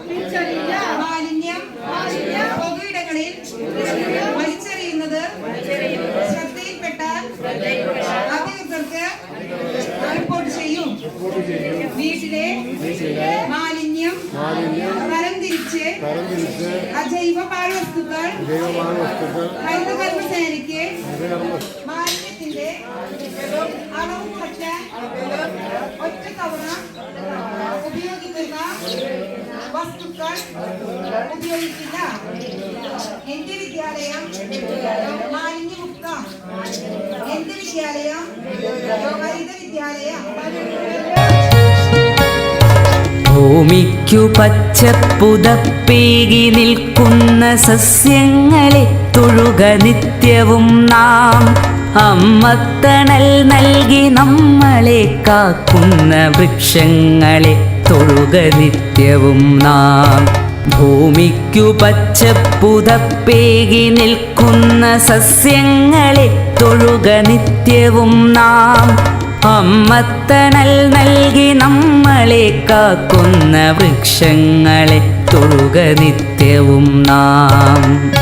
തിരിച്ചറിയില്ല മാലിന്യം പൊതുയിടങ്ങളിൽ വലിച്ചെറിയുന്നത് ശ്രദ്ധയിൽപ്പെട്ടാൽ അധികൃതർക്ക് റിപ്പോർട്ട് ചെയ്യും. വീട്ടിലെ മാലിന്യം തരംതിരിച്ച് അജൈവ പാഴ്വസ്തുക്കൾ ജൈവമായ വസ്തുക്കൾ ഹരിതകർമ്മസേനയ്ക്ക് മാലിന്യത്തിന്റെ അളവ് വസ്തുക്കൾ ഉപയോഗിക്കില്ല എന്റെ വിദ്യാലയം? മാലിന്യമുക്ത എന്റെ വിദ്യാലയം? ഹരിത വിദ്യാലയം. ഭൂമിക്കു പച്ചപ്പുതപ്പേകി നിൽക്കുന്ന സസ്യങ്ങളെ തൊഴുക നിത്യവും നാം. അമ്മത്തണൽ നൽകി നമ്മളെ കാക്കുന്ന വൃക്ഷങ്ങളെ തൊഴുക നിത്യവും നാം. ഭൂമിക്കു പച്ചപ്പുതപ്പേകി നിൽക്കുന്ന സസ്യങ്ങളെ തൊഴുക നിത്യവും നാം. അമ്മത്തണൽ നൽകി നമ്മളെ കാക്കുന്ന വൃക്ഷങ്ങളെ തൊഴുക നിത്യവും നാം.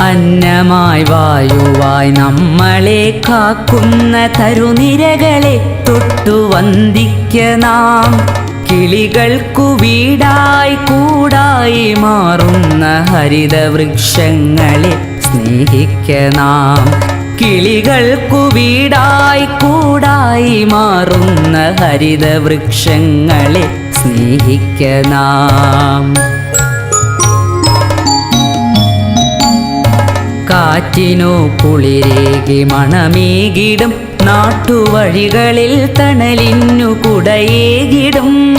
അന്നമായി വായുവായി നമ്മളെ കാക്കുന്ന തരുനിരകളെ തൊട്ടു വന്ദിക്ക നാം. കിളികൾക്കു വീടായി കൂടായി മാറുന്ന ഹരിതവൃക്ഷങ്ങളെ സ്നേഹിക്ക നാം. കിളികൾക്കു വീടായി കൂടായി മാറുന്ന ഹരിതവൃക്ഷങ്ങളെ സ്നേഹിക്ക നാം. കാറ്റിനു കുളിരേകി മണമേകിടും. നാട്ടുവഴികളിൽ തണലിന്നു കുടയേകിടും.